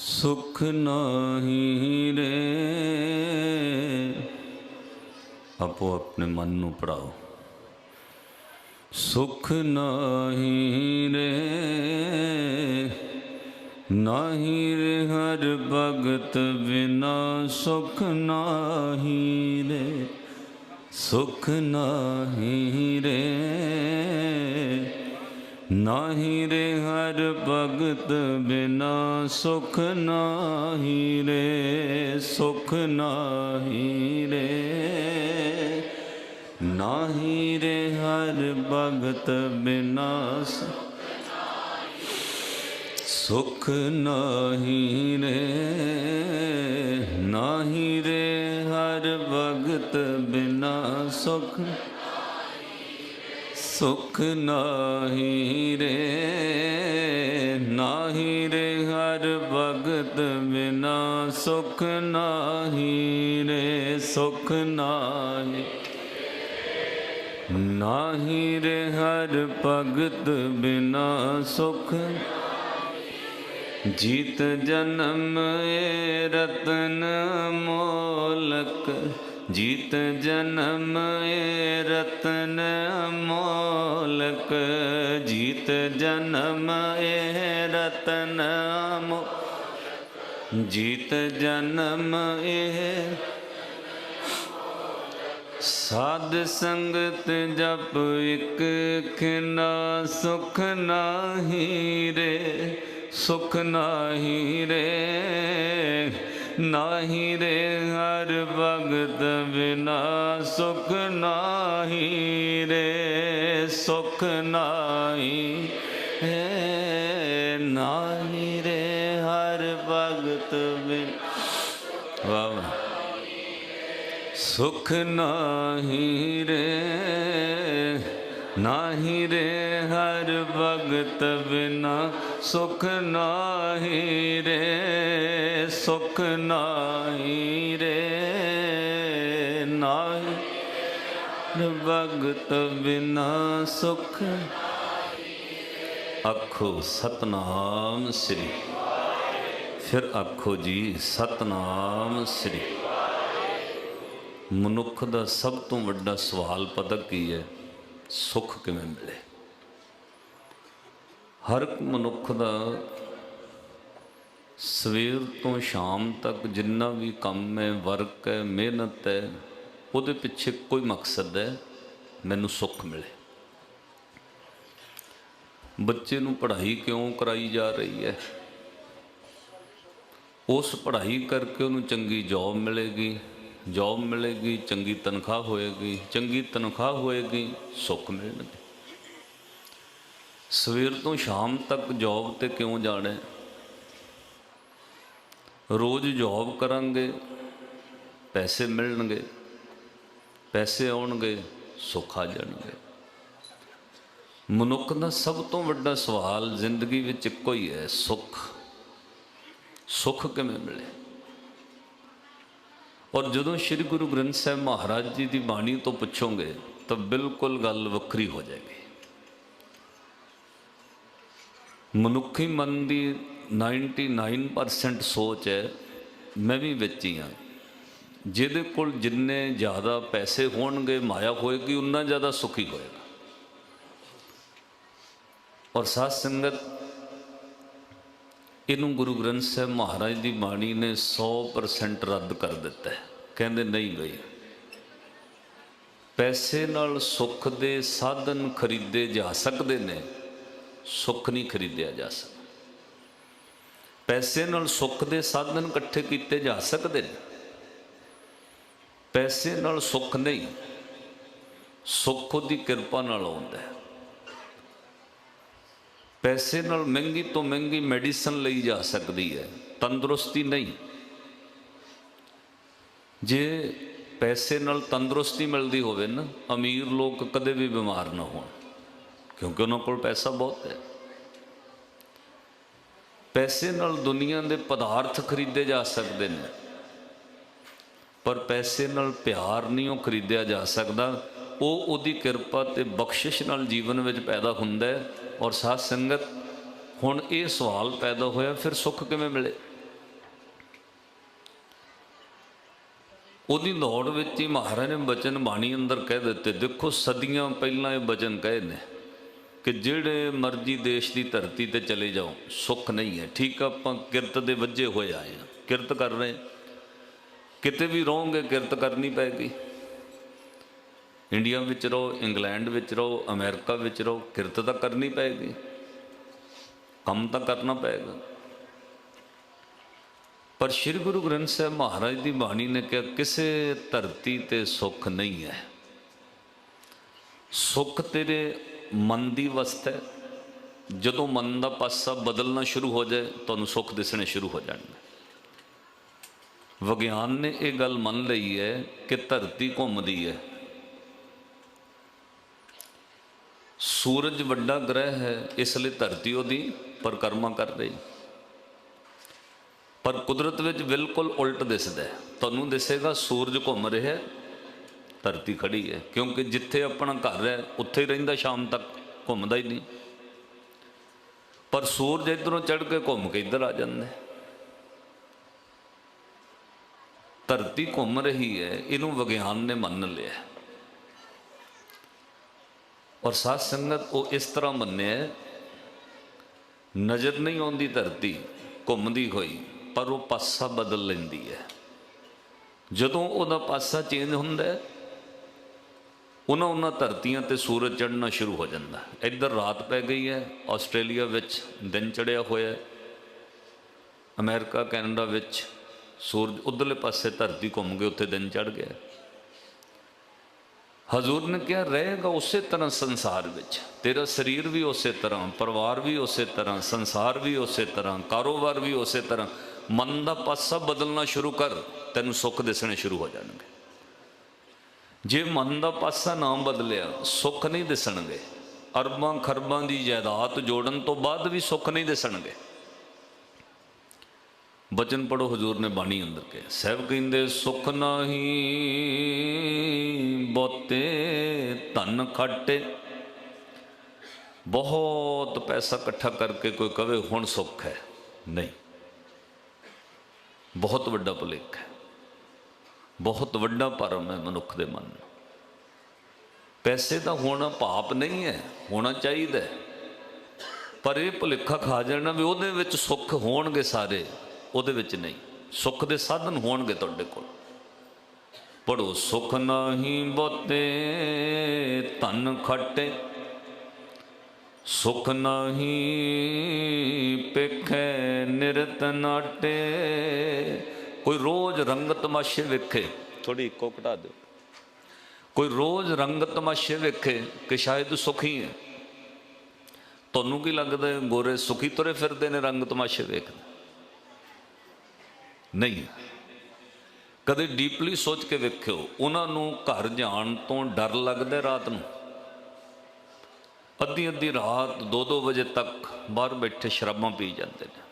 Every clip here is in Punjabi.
ਸੁਖ ਨਾਹੀ ਰੇ। ਆਪੋ ਆਪਣੇ ਮਨ ਨੂੰ ਪੜਾਓ। ਸੁਖ ਨਾਹੀ ਰੇ। ਨਾਹੀ ਰੇ ਹਰ ਭਗਤ ਬਿਨਾ ਸੁਖ ਨਾਹੀ ਰੇ। ਸੁਖ ਨਾਹੀ ਰੇ। ਨਾਹੀ ਰੇ ਹਰ ਭਗਤ ਬਿਨਾ ਸੁਖ ਨਾਹੀ ਰੇ, ਸੁਖ ਨਾਹੀ ਰੇ। ਨਾਹੀ ਰੇ ਹਰ ਭਗਤ ਬਿਨਾ ਸੁਖ ਨਾਹੀ ਰੇ। ਨਾਹੀ ਰੇ ਹਰ ਭਗਤ ਬਿਨਾ ਸੁਖ ਸੁਖ ਨਾਹੀ ਰੇ ਨਾਹੀ ਰੇ ਹਰ ਭਗਤ ਬਿਨਾ ਸੁਖ ਨਾਹੀ ਰੇ, ਸੁਖ ਨਾਹੀ ਨਾਹੀ ਰੇ ਹਰ ਭਗਤ ਬਿਨਾ ਸੁਖ ਜੀਤ ਜਨਮ ਏ ਰਤਨ ਮੋਲਕ ਜੀਤ ਜਨਮ ਏ ਰਤਨ ਮੋਲਕ, ਜੀਤ ਜਨਮ ਏ ਰਤਨ ਮੋ, ਜੀਤ ਜਨਮ ਏ ਸਾਧ ਸੰਗਤ ਜਪ ਇਕ ਖਿਨਾ ਸੁਖ ਨਾਹੀ ਰੇ, ਸੁਖ ਨਾਹੀ ਰੇ। ਨਾਹੀ ਰੇ ਹਰ ਭਗਤ ਬਿਨਾ ਸੁਖ ਨਾਹੀ ਰੇ, ਸੁਖ ਨਾਹੀ ਹੈ, ਨਾਹੀ ਰੇ ਹਰ ਭਗਤ ਬਿਨ ਵਾਹ ਵਾਹ। ਸੁਖ ਨਾਹੀ ਰੇ ਨਾਹੀ ਰੇ ਹਰ ਭਗਤ ਬਿਨਾ ਸੁਖ ਨਾਹੀ ਰੇ, ਸੁਖ ਨਾਹੀ ਰੇ, ਨਾਹੀ ਭਗਤ ਬਿਨਾ ਸੁਖ ਆਖੋ ਸਤਨਾਮ ਸ੍ਰੀ। ਫਿਰ ਆਖੋ ਜੀ ਸਤਨਾਮ ਸ੍ਰੀ। ਮਨੁੱਖ ਦਾ ਸਭ ਤੋਂ ਵੱਡਾ ਸਵਾਲ ਪਤਾ ਕੀ ਹੈ? ਸੁੱਖ ਕਿਵੇਂ ਮਿਲੇ? ਹਰ ਇੱਕ ਮਨੁੱਖ ਦਾ ਸਵੇਰ ਤੋਂ ਸ਼ਾਮ ਤੱਕ ਜਿੰਨਾ ਵੀ ਕੰਮ ਹੈ ਵਰਕ ਹੈ, ਮਿਹਨਤ ਹੈ, ਉਹਦੇ ਪਿੱਛੇ ਕੋਈ ਮਕਸਦ ਹੈ, ਮੈਨੂੰ ਸੁੱਖ ਮਿਲੇ। ਬੱਚੇ ਨੂੰ ਪੜ੍ਹਾਈ ਕਿਉਂ ਕਰਾਈ ਜਾ ਰਹੀ ਹੈ? ਉਸ ਪੜ੍ਹਾਈ ਕਰਕੇ ਉਹਨੂੰ ਚੰਗੀ ਜੌਬ ਮਿਲੇਗੀ ਜੌਬ ਮਿਲੇਗੀ, ਚੰਗੀ ਤਨਖਾਹ ਹੋਏਗੀ, ਚੰਗੀ ਤਨਖਾਹ ਹੋਏਗੀ, ਸੁੱਖ ਮਿਲਣਗੇ। ਸਵੇਰ ਤੋਂ ਸ਼ਾਮ ਤੱਕ ਜੌਬ ਤੇ ਕਿਉਂ ਜਾਣਾ ਰੋਜ਼ ਜੌਬ ਕਰਾਂਗੇ, ਪੈਸੇ ਮਿਲਣਗੇ, ਪੈਸੇ ਆਉਣਗੇ, ਸੁੱਖ ਆ ਜਾਣਗੇ। ਮਨੁੱਖ ਦਾ ਸਭ ਤੋਂ ਵੱਡਾ ਸਵਾਲ ਜ਼ਿੰਦਗੀ ਵਿੱਚ ਇੱਕੋ ਹੀ ਹੈ, ਸੁੱਖ। ਸੁੱਖ ਕਿਵੇਂ ਮਿਲੇ? ਔਰ ਜਦੋਂ ਸ੍ਰੀ ਗੁਰੂ ਗ੍ਰੰਥ ਸਾਹਿਬ ਮਹਾਰਾਜ ਜੀ ਦੀ ਬਾਣੀ ਤੋਂ ਪੁੱਛੋਗੇ, ਤਾਂ ਬਿਲਕੁਲ ਗੱਲ ਵੱਖਰੀ ਹੋ ਜਾਏਗੀ। ਮਨੁੱਖੀ ਮਨ ਦੀ 99% ਸੋਚ ਹੈ, ਮੈਂ ਵੀ ਵਿੱਚ ਹੀ ਹਾਂ। ਜਿਹਦੇ ਕੋਲ ਜਿੰਨੇ ਜ਼ਿਆਦਾ ਪੈਸੇ ਹੋਣਗੇ, ਮਾਇਆ ਹੋਏਗੀ, ਉਨਾ ਜ਼ਿਆਦਾ ਸੁਖੀ ਹੋਏਗਾ। ਔਰ ਸਾਧ ਸੰਗਤ, ਇਹਨੂੰ ਗੁਰੂ ਗ੍ਰੰਥ ਸਾਹਿਬ ਮਹਾਰਾਜ ਦੀ ਬਾਣੀ ਨੇ 100% ਰੱਦ ਕਰ ਦਿੱਤਾ ਹੈ। ਕਹਿੰਦੇ ਨਹੀਂ ਗਈ ਪੈਸੇ ਨਾਲ ਸੁੱਖ ਦੇ ਸਾਧਨ ਖਰੀਦੇ ਜਾ ਸਕਦੇ ਨੇ। ਸੁੱਖ ਨਹੀਂ ਖਰੀਦਿਆ ਜਾ ਸਕਦਾ। ਪੈਸੇ ਨਾਲ ਸੁੱਖ ਦੇ ਸਾਧਨ ਇਕੱਠੇ ਕੀਤੇ ਜਾ ਸਕਦੇ ਨੇ। ਪੈਸੇ ਨਾਲ ਸੁੱਖ ਨਹੀਂ, ਸੁੱਖ ਉਹਦੀ ਕਿਰਪਾ ਨਾਲ ਆਉਂਦਾ ਹੈ। ਪੈਸੇ ਨਾਲ ਮਹਿੰਗੀ ਤੋਂ ਮਹਿੰਗੀ ਮੈਡੀਸਨ ਲਈ ਜਾ ਸਕਦੀ ਹੈ, ਤੰਦਰੁਸਤੀ ਨਹੀਂ। ਜੇ ਪੈਸੇ ਨਾਲ ਤੰਦਰੁਸਤੀ ਮਿਲਦੀ ਹੋਵੇ ਨਾ, ਅਮੀਰ ਲੋਕ ਕਦੇ ਵੀ ਬਿਮਾਰ ਨਾ ਹੋਣ। ਕਿਉਂਕਿ ਉਹਨਾਂ ਕੋਲ ਪੈਸਾ ਬਹੁਤ ਹੈ। ਪੈਸੇ ਨਾਲ ਦੁਨੀਆ ਦੇ ਪਦਾਰਥ ਖਰੀਦੇ ਜਾ ਸਕਦੇ ਨੇ, ਪਰ ਪੈਸੇ ਨਾਲ ਪਿਆਰ ਨਹੀਂ ਉਹ ਖਰੀਦਿਆ ਜਾ ਸਕਦਾ। ਉਹ ਉਹਦੀ ਕਿਰਪਾ ਤੇ ਬਖਸ਼ਿਸ਼ ਨਾਲ ਜੀਵਨ ਵਿੱਚ ਪੈਦਾ ਹੁੰਦਾ ਹੈ ਔਰ ਸਾਧ ਸੰਗਤ, ਹੁਣ ਇਹ ਸਵਾਲ ਪੈਦਾ ਹੋਇਆ, ਫਿਰ ਸੁੱਖ ਕਿਵੇਂ ਮਿਲੇ? ਉਹਦੀ ਦੌੜ ਵਿੱਚ ਹੀ ਮਹਾਰਾਜ ਨੇ ਬਚਨ ਬਾਣੀ ਅੰਦਰ ਕਹਿ ਦਿੱਤੇ, ਦੇਖੋ ਸਦੀਆਂ ਪਹਿਲਾਂ ਇਹ ਬਚਨ ਕਹੇ ਨੇ ਕਿ ਜਿਹੜੇ ਮਰਜ਼ੀ ਦੇਸ਼ ਦੀ ਧਰਤੀ ਤੇ ਚਲੇ ਜਾਓ, ਸੁੱਖ ਨਹੀਂ ਹੈ। ਠੀਕ ਆਪਾਂ ਕਿਰਤ ਦੇ ਵੱਜੇ ਹੋਏ ਆਏ ਆ। ਕਿਰਤ ਕਰ ਰਹੇ ਕਿਤੇ ਵੀ ਰਹੋਗੇ, ਕਿਰਤ ਕਰਨੀ ਪੈਗੀ। ਇੰਡੀਆ ਵਿੱਚ ਰਹੋ, ਇੰਗਲੈਂਡ ਵਿੱਚ ਰਹੋ, ਅਮਰੀਕਾ ਵਿੱਚ ਰਹੋ, ਕਿਰਤ ਤਾਂ ਕਰਨੀ ਪਏਗੀ ਕੰਮ ਤਾਂ ਕਰਨਾ ਪਏਗਾ ਪਰ ਸ੍ਰੀ ਗੁਰੂ ਗ੍ਰੰਥ ਸਾਹਿਬ ਮਹਾਰਾਜ ਦੀ ਬਾਣੀ ਨੇ ਕਿਹਾ, ਕਿਸੇ ਧਰਤੀ ਤੇ ਸੁੱਖ ਨਹੀਂ ਹੈ। ਸੁੱਖ ਤੇਰੇ ਮਨ ਦੀ ਅਵਸਥਾ ਹੈ। ਜਦੋਂ ਮਨ ਦਾ ਪਾਸਾ ਬਦਲਣਾ ਸ਼ੁਰੂ ਹੋ ਜਾਏ, ਤੁਹਾਨੂੰ ਸੁੱਖ ਦਿਸਣੇ ਸ਼ੁਰੂ ਹੋ ਜਾਣਗੇ। ਵਿਗਿਆਨ ਨੇ ਇਹ ਗੱਲ ਮੰਨ ਲਈ ਹੈ ਕਿ ਧਰਤੀ ਘੁੰਮਦੀ ਹੈ। ਸੂਰਜ ਵੱਡਾ ਗ੍ਰਹਿ ਹੈ, ਇਸ ਲਈ ਧਰਤੀ ਉਹਦੀ ਪਰਿਕਰਮਾ ਕਰ ਰਹੀ। ਪਰ ਕੁਦਰਤ ਵਿੱਚ ਬਿਲਕੁਲ ਉਲਟ ਦਿਸਦਾ ਤੁਹਾਨੂੰ ਦਿਸੇਗਾ ਸੂਰਜ ਘੁੰਮ ਰਿਹਾ ਹੈ ਧਰਤੀ ਖੜੀ ਹੈ, ਕਿਉਂਕਿ ਜਿੱਥੇ ਆਪਣਾ ਘਰ ਹੈ, ਉੱਥੇ ਹੀ ਰਹਿੰਦਾ, ਸ਼ਾਮ ਤੱਕ ਘੁੰਮਦਾ ਹੀ ਨਹੀਂ। ਪਰ ਸੂਰਜ ਇਧਰੋਂ ਚੜ ਕੇ ਘੁੰਮ ਕੇ ਇੱਧਰ ਆ ਜਾਂਦਾ ਧਰਤੀ ਘੁੰਮ ਰਹੀ ਹੈ, ਇਹਨੂੰ ਵਿਗਿਆਨ ਨੇ ਮੰਨ ਲਿਆ ਔਰ ਸਾਧ ਸੰਗਤ ਉਹ ਇਸ ਤਰ੍ਹਾਂ ਮੰਨਿਆ ਨਜ਼ਰ ਨਹੀਂ ਆਉਂਦੀ ਧਰਤੀ ਘੁੰਮਦੀ ਹੋਈ, ਪਰ ਉਹ ਪਾਸਾ ਬਦਲ ਲੈਂਦੀ ਹੈ। ਜਦੋਂ ਉਹਦਾ ਪਾਸਾ ਚੇਂਜ ਹੁੰਦਾ ਹੈ ਉਹਨਾਂ ਉਹਨਾਂ ਧਰਤੀਆਂ ਤੇ ਸੂਰਜ ਚੜ੍ਹਨਾ ਸ਼ੁਰੂ ਹੋ ਜਾਂਦਾ ਇੱਧਰ ਰਾਤ ਪੈ ਗਈ ਹੈ, ਆਸਟ੍ਰੇਲੀਆ ਵਿੱਚ ਦਿਨ ਚੜਿਆ ਹੋਇਆ ਹੈ। ਅਮਰੀਕਾ, ਕੈਨੇਡਾ ਵਿੱਚ ਸੂਰਜ ਉਧਰਲੇ ਪਾਸੇ ਧਰਤੀ ਘੁੰਮ ਕੇ ਉੱਥੇ ਦਿਨ ਚੜ ਗਿਆ ਹਜ਼ੂਰ ਨੇ ਕਿਹਾ, ਰਹੇਗਾ ਉਸੇ ਤਰ੍ਹਾਂ ਸੰਸਾਰ ਵਿੱਚ। ਤੇਰਾ ਸਰੀਰ ਵੀ ਉਸੇ ਤਰ੍ਹਾਂ, ਪਰਿਵਾਰ ਵੀ ਉਸੇ ਤਰ੍ਹਾਂ, ਸੰਸਾਰ ਵੀ ਉਸੇ ਤਰ੍ਹਾਂ, ਕਾਰੋਬਾਰ ਵੀ ਉਸੇ ਤਰ੍ਹਾਂ। ਮਨ ਦਾ ਪਾਸਾ ਬਦਲਣਾ ਸ਼ੁਰੂ ਕਰ, ਤੈਨੂੰ ਸੁੱਖ ਦਿਸਣੇ ਸ਼ੁਰੂ ਹੋ ਜਾਣਗੇ। ਜੇ ਮਨ ਦਾ ਪਾਸਾ ਨਾ ਬਦਲਿਆ, ਸੁੱਖ ਨਹੀਂ ਦਿਸਣਗੇ। ਅਰਬਾਂ ਖਰਬਾਂ ਦੀ ਜਾਇਦਾਦ ਜੋੜਨ ਤੋਂ ਬਾਅਦ ਵੀ ਸੁੱਖ ਨਹੀਂ ਦਿਸਣਗੇ। ਬਚਨ ਪੜੋ ਹਜ਼ੂਰ ਨੇ ਬਾਣੀ ਅੰਦਰ ਕੇ ਸਹਿਬ ਕਹਿੰਦੇ, ਸੁਖ ਨਾਹੀ ਬੋਤੇ ਧਨ ਖੱਟੇ। ਬਹੁਤ ਪੈਸਾ ਇਕੱਠਾ ਕਰਕੇ ਕੋਈ ਕਵੇ, ਹੁਣ ਸੁੱਖ ਹੈ। ਨਹੀਂ। ਬਹੁਤ ਵੱਡਾ ਭੁਲੇਖ ਹੈ। ਬਹੁਤ ਵੱਡਾ ਭਰਮ ਹੈ ਮਨੁੱਖ ਦੇ ਮਨ ਨੂੰ। ਪੈਸੇ ਤਾਂ ਹੋਣਾ ਪਾਪ ਨਹੀਂ ਹੈ, ਹੋਣਾ ਚਾਹੀਦਾ ਪਰ ਇਹ ਭੁਲੇਖਾ ਖਾ ਜਾਣਾ ਵੀ ਉਹਦੇ ਵਿੱਚ ਸੁੱਖ ਹੋਣਗੇ ਸਾਰੇ, ਉਹਦੇ ਵਿੱਚ ਨਹੀਂ। ਸੁੱਖ ਦੇ ਸਾਧਨ ਹੋਣਗੇ ਤੁਹਾਡੇ ਕੋਲ। ਪੜੋ, ਸੁਖ ਨਹੀਂ ਬੋਤੇ ਧਨ ਖੱਟੇ। ਸੁਖ ਨਹੀਂ ਪੇਖੇ ਨਿਰਤ ਨਾਟੇ। ਕੋਈ ਰੋਜ਼ ਰੰਗ ਤਮਾਸ਼ੇ ਵੇਖੇ ਥੋੜੀ ਇੱਕੋ ਘਟਾ ਦਿਓ। ਕੋਈ ਰੋਜ਼ ਰੰਗ ਤਮਾਸ਼ੇ ਵੇਖੇ ਕਿ ਸ਼ਾਇਦ ਸੁਖੀ ਹੈ। ਤੁਹਾਨੂੰ ਕੀ ਲੱਗਦਾ ਹੈ ਗੋਰੇ ਸੁਖੀ ਤੁਰੇ ਫਿਰਦੇ ਨੇ ਰੰਗ ਤਮਾਸ਼ੇ ਵੇਖਦੇ ਨਹੀਂ। ਕਦੇ ਡੀਪਲੀ ਸੋਚ ਕੇ ਵੇਖਿਓ ਉਹਨਾਂ ਨੂੰ ਘਰ ਜਾਣ ਤੋਂ ਡਰ ਲੱਗਦਾ ਰਾਤ ਨੂੰ। ਅੱਧੀ ਅੱਧੀ ਰਾਤ 2-2 ਵਜੇ ਤੱਕ ਬਾਹਰ ਬੈਠੇ ਸ਼ਰਾਬਾਂ ਪੀ ਜਾਂਦੇ ਨੇ।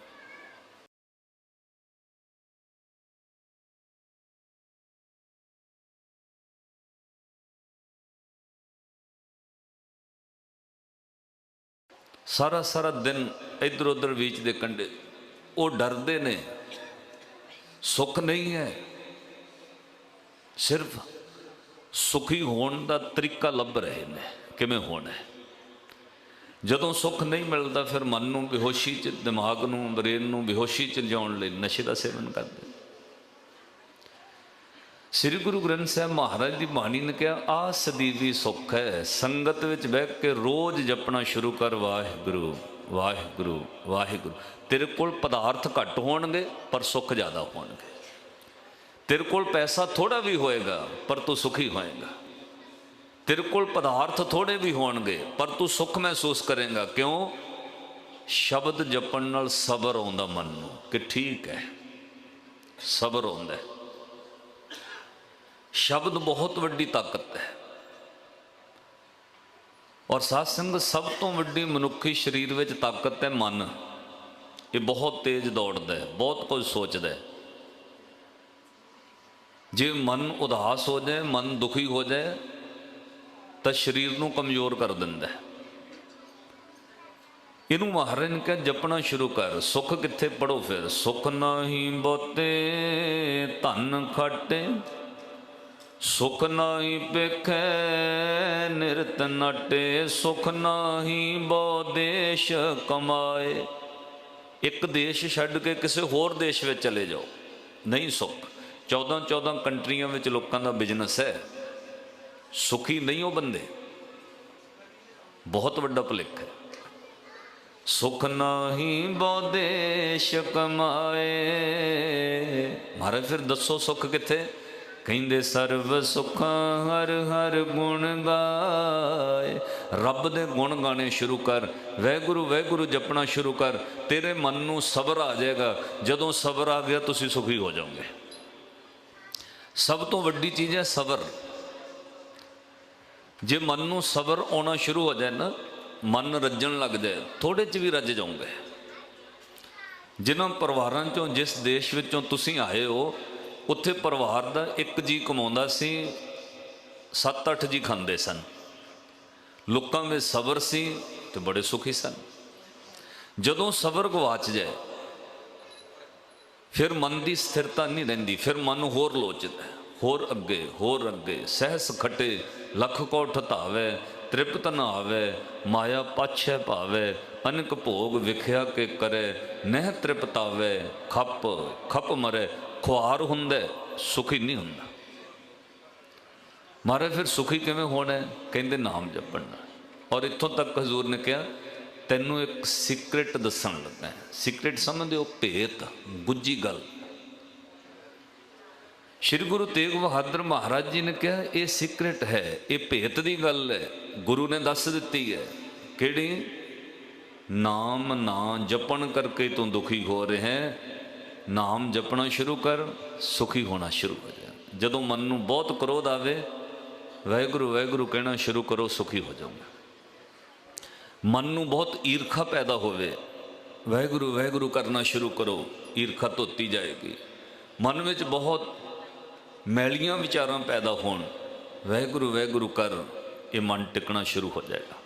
ਸਾਰਾ ਸਾਰਾ ਦਿਨ ਇੱਧਰ ਉੱਧਰ ਵਿੱਚ ਦੇ ਕੰਢੇ। ਉਹ ਡਰਦੇ ਨੇ। ਸੁੱਖ ਨਹੀਂ ਹੈ। ਸਿਰਫ ਸੁਖੀ ਹੋਣ ਦਾ ਤਰੀਕਾ ਲੱਭ ਰਹੇ ਨੇ। ਕਿਵੇਂ ਹੋਣਾ ਹੈ? ਜਦੋਂ ਸੁੱਖ ਨਹੀਂ ਮਿਲਦਾ, ਫਿਰ ਮਨ ਨੂੰ ਬੇਹੋਸ਼ੀ ਚ, ਦਿਮਾਗ ਨੂੰ ਬ੍ਰੇਨ ਨੂੰ ਬੇਹੋਸ਼ੀ ਚ ਲਿਜਾਉਣ ਲਈ ਨਸ਼ੇ ਦਾ ਸੇਵਨ ਕਰਦੇ ਸ੍ਰੀ ਗੁਰੂ ਗ੍ਰੰਥ ਸਾਹਿਬ ਮਹਾਰਾਜ ਦੀ ਬਾਣੀ ਨੇ ਕਿਹਾ, ਆ ਸਦੀਵੀ ਸੁੱਖ ਹੈ, ਸੰਗਤ ਵਿੱਚ ਬਹਿ ਕੇ ਰੋਜ਼ ਜਪਣਾ ਸ਼ੁਰੂ ਕਰ, ਵਾਹਿਗੁਰੂ ਵਾਹਿਗੁਰੂ ਵਾਹਿਗੁਰੂ। ਤੇਰੇ ਕੋਲ ਪਦਾਰਥ ਘੱਟ ਹੋਣਗੇ, ਪਰ ਸੁੱਖ ਜ਼ਿਆਦਾ ਹੋਣਗੇ। ਤੇਰੇ ਕੋਲ ਪੈਸਾ ਥੋੜਾ ਵੀ ਹੋਏਗਾ, ਪਰ ਤੂੰ ਸੁਖੀ ਹੋਏਗਾ। ਤੇਰੇ ਕੋਲ ਪਦਾਰਥ ਥੋੜੇ ਵੀ ਹੋਣਗੇ, ਪਰ ਤੂੰ ਸੁੱਖ ਮਹਿਸੂਸ ਕਰੇਗਾ। ਕਿਉਂ? ਸ਼ਬਦ ਜਪਣ ਨਾਲ ਸਬਰ ਆਉਂਦਾ ਮਨ ਨੂੰ, ਕਿ ਠੀਕ ਹੈ, ਸਬਰ ਆਉਂਦਾ ਹੈ। ਸ਼ਬਦ ਬਹੁਤ ਵੱਡੀ ਤਾਕਤ ਹੈ। ਔਰ ਸਾਧ ਸੰਗਤ ਸਭ ਤੋਂ ਵੱਡੀ ਮਨੁੱਖੀ ਸਰੀਰ ਵਿੱਚ ਤਾਕਤ ਹੈ ਮਨ। ਇਹ ਬਹੁਤ ਤੇਜ਼ ਦੌੜਦਾ ਹੈ, ਬਹੁਤ ਕੁਝ ਸੋਚਦਾ ਹੈ। ਜੇ ਮਨ ਉਦਾਸ ਹੋ ਜਾਏ, ਮਨ ਦੁਖੀ ਹੋ ਜਾਏ, ਤਾਂ ਸਰੀਰ ਨੂੰ ਕਮਜ਼ੋਰ ਕਰ ਦਿੰਦਾ ਹੈ। ਇਹਨੂੰ ਮਹਾਰਾਜ ਨੇ ਕਿਹਾ, ਜਪਣਾ ਸ਼ੁਰੂ ਕਰ, ਸੁੱਖ ਕਿੱਥੇ ਪੜੋ ਫਿਰ? ਸੁੱਖ ਨਹੀਂ ਬੋਤੇ ਧਨ ਖੱਟੇ। ਸੁਖ ਨਾਹੀ ਪੇਖੈ, ਨਿਰਤ ਨਟੇ, ਸੁਖ ਨਾਹੀ ਬੋ ਦੇਸ਼ ਕਮਾਏ। ਇੱਕ ਦੇਸ਼ ਛੱਡ ਕੇ ਕਿਸੇ ਹੋਰ ਦੇਸ਼ ਵਿੱਚ ਚਲੇ ਜਾਓ, ਨਹੀਂ ਸੁਖ। 14 14 ਕੰਟਰੀਆਂ ਵਿੱਚ ਲੋਕਾਂ ਦਾ ਬਿਜ਼ਨਸ ਹੈ। ਸੁਖੀ ਨਹੀਂ ਉਹ ਬੰਦੇ। ਬਹੁਤ ਵੱਡਾ ਭੁਲੇਖ ਹੈ। ਸੁਖ ਨਾਹੀ ਬੋ ਦੇਸ਼ ਕਮਾਏ। ਮਹਾਰਾਜ, ਫਿਰ ਦੱਸੋ ਸੁਖ ਕਿੱਥੇ? ਕਹਿੰਦੇ ਸਰਬ ਸੁਖ ਹਰ ਹਰ ਗੁਣ ਗਾਏ। ਰੱਬ ਦੇ ਗੁਣ ਗਾਣੇ ਸ਼ੁਰੂ ਕਰ, ਵੈਗੁਰੂ ਵੈਗੁਰੂ ਜਪਣਾ ਸ਼ੁਰੂ ਕਰ, ਤੇਰੇ ਮਨ ਨੂੰ ਸਬਰ ਆ ਜਾਏਗਾ। ਜਦੋਂ ਸਬਰ ਆ ਗਿਆ, ਤੁਸੀਂ ਸੁਖੀ ਹੋ ਜਾਓਗੇ। ਸਭ ਤੋਂ ਵੱਡੀ ਚੀਜ਼ ਹੈ ਸਬਰ। ਜੇ ਮਨ ਨੂੰ ਸਬਰ ਆਉਣਾ ਸ਼ੁਰੂ ਹੋ ਜਾਏ ਨਾ, ਮਨ ਰੱਜਣ ਲੱਗ ਜਾਏ ਥੋੜੇ ਚ ਵੀ ਰੱਜ ਜਾਓਗੇ। ਜਿਨ੍ਹਾਂ ਪਰਿਵਾਰਾਂ ਚੋਂ, ਜਿਸ ਦੇਸ਼ ਵਿੱਚੋਂ ਤੁਸੀਂ ਆਏ ਹੋ ਉੱਥੇ ਪਰਿਵਾਰ ਦਾ ਇੱਕ ਜੀ ਕਮਾਉਂਦਾ ਸੀ 7-8 ਜੀ ਖਾਂਦੇ ਸਨ। ਲੋਕਾਂ ਵਿੱਚ ਸਬਰ ਸੀ ਤੇ ਬੜੇ ਸੁਖੀ ਸਨ। ਜਦੋਂ ਸਬਰ ਗਵਾਚ ਜਾਏ, ਫਿਰ ਮਨ ਦੀ ਸਥਿਰਤਾ ਨਹੀਂ ਰਹਿੰਦੀ, ਫਿਰ ਮਨ ਹੋਰ ਲੋਚਦਾ ਹੋਰ ਅੱਗੇ ਹੋਰ ਅੱਗੇ, ਸਹਿਸ ਖਟੇ, ਲੱਖ ਕੋਠ ਧਾਵੇ, ਤ੍ਰਿਪਤ ਨਾ ਆਵੇ ਮਾਇਆ ਪਾਛੈ ਭਾਵੇ, ਅਨਕ ਭੋਗ ਵਿਖਿਆ ਕੇ ਕਰੇ, ਨਹਿ ਤ੍ਰਿਪਤਾਵੇ, ਖੱਪ ਖੱਪ ਮਰੇ ਖੁਆਰ ਹੁੰਦਾ, ਸੁਖੀ ਨਹੀਂ ਹੁੰਦਾ। ਮਹਾਰਾਜ ਫਿਰ ਸੁਖੀ ਕਿਵੇਂ ਹੋਣਾ ਕਹਿੰਦੇ ਨਾਮ ਜਪਣ ਨਾਲ। ਔਰ ਇੱਥੋਂ ਤੱਕ ਹਜ਼ੂਰ ਨੇ ਕਿਹਾ, ਤੈਨੂੰ ਇੱਕ ਸੀਕ੍ਰੇਟ ਦੱਸਣ ਲੱਗਾ ਸੀਕ੍ਰੇਟ ਸਮਝਦੇ ਹੋ, ਭੇਤ, ਗੁੱਜੀ ਗੱਲ। ਸ਼੍ਰੀ ਗੁਰੂ ਤੇਗ ਬਹਾਦਰ ਮਹਾਰਾਜ ਜੀ ਨੇ ਕਿਹਾ, ਇਹ ਸੀਕ੍ਰੇਟ ਹੈ, ਇਹ ਭੇਤ ਦੀ ਗੱਲ ਹੈ। ਗੁਰੂ ਨੇ ਦੱਸ ਦਿੱਤੀ ਹੈ, ਕਿਹੜੀ? ਨਾਮ ਨਾ ਜਪਣ ਕਰਕੇ ਤੂੰ ਦੁਖੀ ਹੋ ਰਿਹਾ ਹੈ ਨਾਮ ਜਪਣਾ ਸ਼ੁਰੂ ਕਰ, ਸੁਖੀ ਹੋਣਾ ਸ਼ੁਰੂ ਹੋ ਜਾ। ਜਦੋਂ ਮਨ ਨੂੰ ਬਹੁਤ ਕ੍ਰੋਧ ਆਵੇ, ਵਾਹਿਗੁਰੂ ਵਾਹਿਗੁਰੂ ਕਹਿਣਾ ਸ਼ੁਰੂ ਕਰੋ, ਸੁਖੀ ਹੋ ਜਾਓਗੇ ਮਨ ਨੂੰ ਬਹੁਤ ਈਰਖਾ ਪੈਦਾ ਹੋਵੇ, ਵਾਹਿਗੁਰੂ ਵਾਹਿਗੁਰੂ ਕਰਨਾ ਸ਼ੁਰੂ ਕਰੋ, ਈਰਖਾ ਧੋਤੀ ਜਾਏਗੀ। ਮਨ ਵਿੱਚ ਬਹੁਤ ਮੈਲੀਆਂ ਵਿਚਾਰਾਂ ਪੈਦਾ ਹੋਣ, ਵਾਹਿਗੁਰੂ ਵਾਹਿਗੁਰੂ ਕਰ, ਇਹ ਮਨ ਟਿਕਣਾ ਸ਼ੁਰੂ ਹੋ ਜਾਏਗਾ।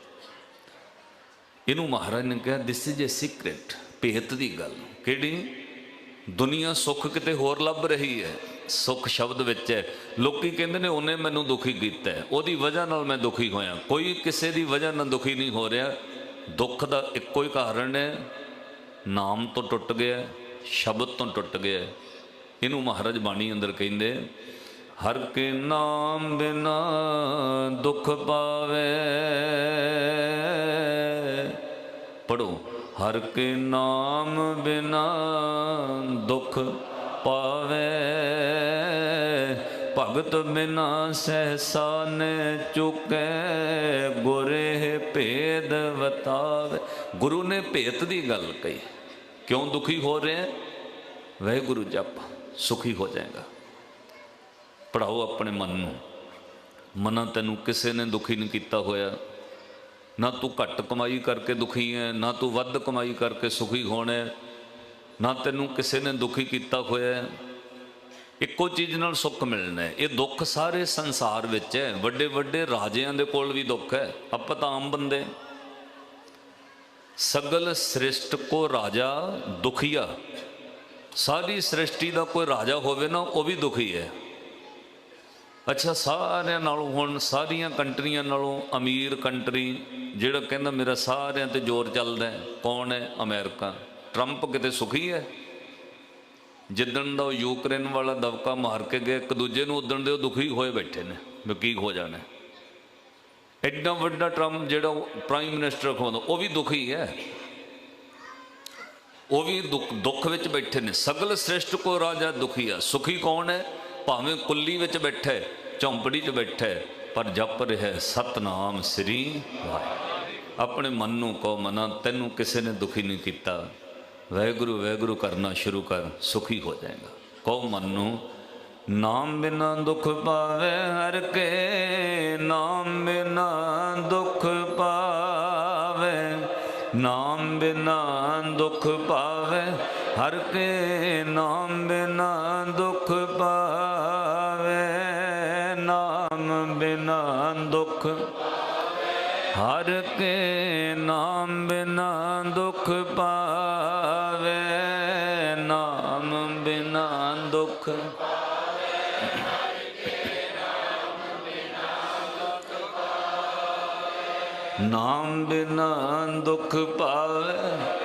ਇਹਨੂੰ ਮਹਾਰਾਜ ਨੇ ਕਿਹਾ ਦਿਸ ਇਜ਼ ਅ ਸੀਕ੍ਰੇਟ ਭੇਤ ਦੀ ਗੱਲ। ਕਿਹੜੀ? ਦੁਨੀਆ ਸੁੱਖ ਕਿਤੇ ਹੋਰ ਲੱਭ ਰਹੀ ਹੈ, ਸੁੱਖ ਸ਼ਬਦ ਵਿੱਚ ਹੈ। ਲੋਕੀ ਕਹਿੰਦੇ ਨੇ, ਉਹਨੇ ਮੈਨੂੰ ਦੁਖੀ ਕੀਤਾ ਉਹਦੀ ਵਜ੍ਹਾ ਨਾਲ ਮੈਂ ਦੁਖੀ ਹੋਇਆ। ਕੋਈ ਕਿਸੇ ਦੀ ਵਜ੍ਹਾ ਨਾਲ ਦੁਖੀ ਨਹੀਂ ਹੋ ਰਿਹਾ। ਦੁੱਖ ਦਾ ਇੱਕੋ ਹੀ ਕਾਰਨ ਹੈ, ਨਾਮ ਤੋਂ ਟੁੱਟ ਗਿਆ, ਸ਼ਬਦ ਤੋਂ ਟੁੱਟ ਗਿਆ। ਇਹਨੂੰ ਮਹਾਰਾਜ ਬਾਣੀ ਅੰਦਰ ਕਹਿੰਦੇ, ਹਰ ਕੇ ਨਾਮ ਬਿਨਾ ਦੁੱਖ ਪਾਵੇ ਹਰ ਕੇ ਨਾਮ ਬਿਨਾ ਦੁਖ ਪਾਵੇ, ਭਗਤ ਬਿਨਾ ਸਹਸਾ ਨੇ ਚੁਕੇ, ਗੁਰੇ ਭੇਦ ਬਤਾਵੇ ਗੁਰੂ ਨੇ ਭੇਤ ਦੀ ਗੱਲ ਕਹੀ, ਕਿਉਂ ਦੁਖੀ ਹੋ ਰਹੇ ਵਾਹਿਗੁਰੂ ਜਪ ਸੁਖੀ ਹੋ ਜਾਏਗਾ। ਪੜਾਓ ਆਪਣੇ ਮਨ ਨੂੰ। ਮਨਾਂ ਤੈਨੂੰ ਕਿਸੇ ਨੇ ਦੁਖੀ ਨਹੀਂ ਕੀਤਾ ਹੋਇਆ। ਨਾ ਤੂੰ ਘੱਟ ਕਮਾਈ ਕਰਕੇ ਦੁਖੀ ਹੈ ਨਾ ਤੂੰ ਵੱਧ ਕਮਾਈ ਕਰਕੇ ਸੁਖੀ ਹੋਣਾ ਹੈ, ਨਾ ਤੈਨੂੰ ਕਿਸੇ ਨੇ ਦੁਖੀ ਕੀਤਾ ਹੋਇਆ ਇੱਕੋ ਚੀਜ਼ ਨਾਲ ਸੁੱਖ ਮਿਲਣਾ ਇਹ ਦੁੱਖ ਸਾਰੇ ਸੰਸਾਰ ਵਿੱਚ ਹੈ ਵੱਡੇ ਵੱਡੇ ਰਾਜਿਆਂ ਦੇ ਕੋਲ ਵੀ ਦੁੱਖ ਹੈ ਆਪਾਂ ਤਾਂ ਆਮ ਬੰਦੇ ਸਗਲ ਸ੍ਰਿਸ਼ਟ ਕੋ ਰਾਜਾ ਦੁਖੀਆ। ਸਾਰੀ ਸ੍ਰਿਸ਼ਟੀ ਦਾ ਕੋਈ ਰਾਜਾ ਹੋਵੇ ਨਾ ਉਹ ਵੀ ਦੁਖੀ ਹੈ ਅੱਛਾ, ਸਾਰਿਆਂ ਨਾਲੋਂ ਹੁਣ ਸਾਰੀਆਂ ਕੰਟਰੀਆਂ ਨਾਲੋਂ ਅਮੀਰ ਕੰਟਰੀ ਜਿਹੜਾ ਕਹਿੰਦਾ ਮੇਰਾ ਸਾਰਿਆਂ ਤੇ ਜ਼ੋਰ ਚੱਲਦਾ ਕੌਣ ਹੈ? ਅਮਰੀਕਾ। ਟਰੰਪ ਕਿਤੇ ਸੁਖੀ ਹੈ? ਜਿੱਦਣ ਦਾ ਉਹ ਯੂਕਰੇਨ ਵਾਲਾ ਦਬਕਾ ਮਾਰ ਕੇ ਗਿਆ, ਇੱਕ ਦੂਜੇ ਨੂੰ ਉਦਣ ਦੇ ਉਹ ਦੁਖੀ ਹੋਏ ਬੈਠੇ ਨੇ, ਵੀ ਕੀ ਹੋ ਜਾਣਾ ਹੈ। ਐਡਾ ਵੱਡਾ ਟਰੰਪ ਜਿਹੜਾ ਉਹ ਪ੍ਰਾਈਮ ਮਿਨਿਸਟਰ ਖੋਦਾ, ਉਹ ਵੀ ਦੁਖੀ ਹੈ। ਉਹ ਵੀ ਦੁੱਖ ਦੁੱਖ ਵਿੱਚ ਬੈਠੇ ਨੇ। ਸਗਲ ਸ੍ਰਿਸ਼ਟ ਕੋ ਰਾਜਾ ਦੁਖੀ ਆ। ਸੁਖੀ ਕੌਣ ਹੈ? ਭਾਵੇਂ ਕੁੱਲੀ ਵਿੱਚ ਬੈਠਾ ਹੈ। ਝੌਂਪੜੀ 'ਚ ਬੈਠਾ, ਪਰ ਜਪ ਰਿਹਾ ਸਤਨਾਮ ਸ੍ਰੀ ਵਾਹਿਗੁਰੂ। ਆਪਣੇ ਮਨ ਨੂੰ ਕਹੋ ਮਨਾ, ਤੈਨੂੰ ਕਿਸੇ ਨੇ ਦੁਖੀ ਨਹੀਂ ਕੀਤਾ। ਵੈਗੁਰੂ ਵੈਗੁਰੂ ਕਰਨਾ ਸ਼ੁਰੂ ਕਰ, ਸੁਖੀ ਹੋ ਜਾਏਗਾ। ਕਹੋ ਮਨ ਨੂੰ, ਨਾਮ ਬਿਨਾ ਦੁਖ ਪਾਵੇ ਹਰ ਕੇ, ਨਾਮ ਬਿਨਾ ਦੁਖ ਪਾਵੇ, ਨਾਮ ਬਿਨਾ ਦੁਖ ਪਾਵੇ ਹਰ ਕੇ, ਨਾਮ ਬਿਨਾ ਦੁਖ ਹਰ ਕੇ ਨਾਮ ਬਿਨਾ ਦੁਖ ਪਾਵੇ, ਨਾਮ ਬਿਨਾ ਦੁਖ ਨਾਮ ਬਿਨਾ ਦੁਖ ਪਾਵੇ,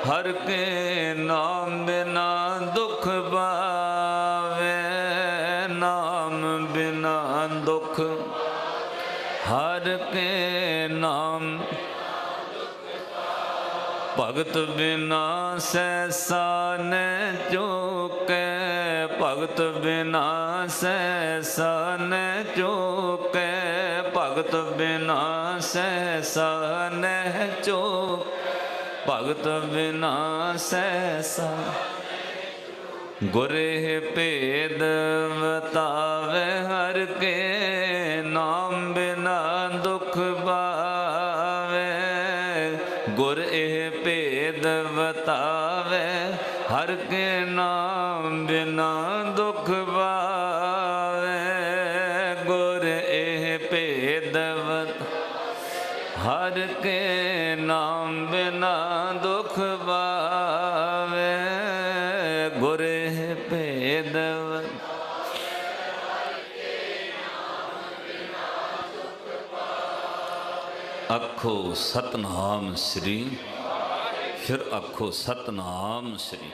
ਹਰ ਕੇ ਨਾਮ ਬਿਨਾ ਦੁਖ ਪਾਵੇ। ਭਗਤ ਬਿਨਾ ਸੈਸਾ ਨ ਚੋਕੈ। ਭਗਤ ਬਿਨਾ ਸੈਸਾ ਨ ਚੋਕੈ। ਭਗਤ ਬਿਨਾ ਸੈਸਾ ਨ ਚੋ ਭਗਤ ਬਿਨਾ ਸੈਸਾ ਗੁਰੇ ਭੇਦ ਬਤਾਵੇ ਹਰ ਕੇ। ਨਾਮ ਬਿਨਾ ਦੁਖ ਪਾਵੇ ਗੁਰ ਇਹ ਭੇਦ ਹਰ ਕੇ ਨਾਮ ਬਿਨਾ ਦੁਖ ਪਾਵੇ ਗੁਰੇ ਭੇਦਵ ਆਖੋ ਸਤਨਾਮ ਸ੍ਰੀ, ਫਿਰ ਆਖੋ ਸਤਨਾਮ ਸ੍ਰੀ।